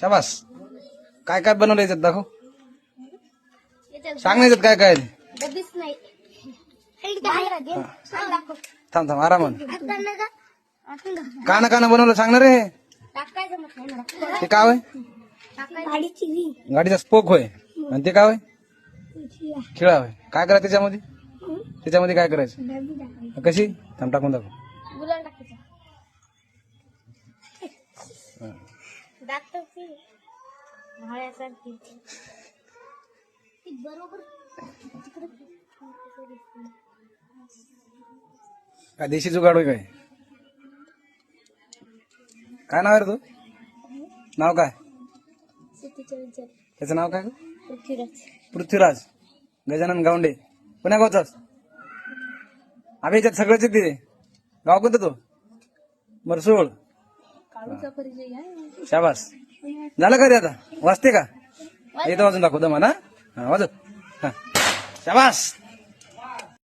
शाबास. काय काय बनवलं याच्यात दाखव. सांग ना याच्यात काय काय. डबीच नाही. थांब थांब आरामान? काना काना बनवलं सांगणार रे. नाही. ते काय होय. गाडीची व्ही. गाडीचा स्पोक होय. आणि ते काय होय? खिळा होय. काय करायचं त्याच्यामध्ये? त्याच्यामध्ये काय करायचं. कशी? थांब टाकून दाखव. दाखव की. भाळ्यासारखी. ती बरोबर तिकडे काय देशी जुगाड होय काय? काय नाव आहे रे तू? नाव काय? विचार. त्याचं नाव काय? पृथ्वीराज. पृथ्वीराज. गजानन गावंडे. पुण्या गावचाच आम्ही याच्यात सगळंच येते गाव कोणतं तो? मरसूळ शाबास. झालं का रे आता? वाजते का? येतो वाजून दाखव दमा ना हा वाजव. हा. शाबास.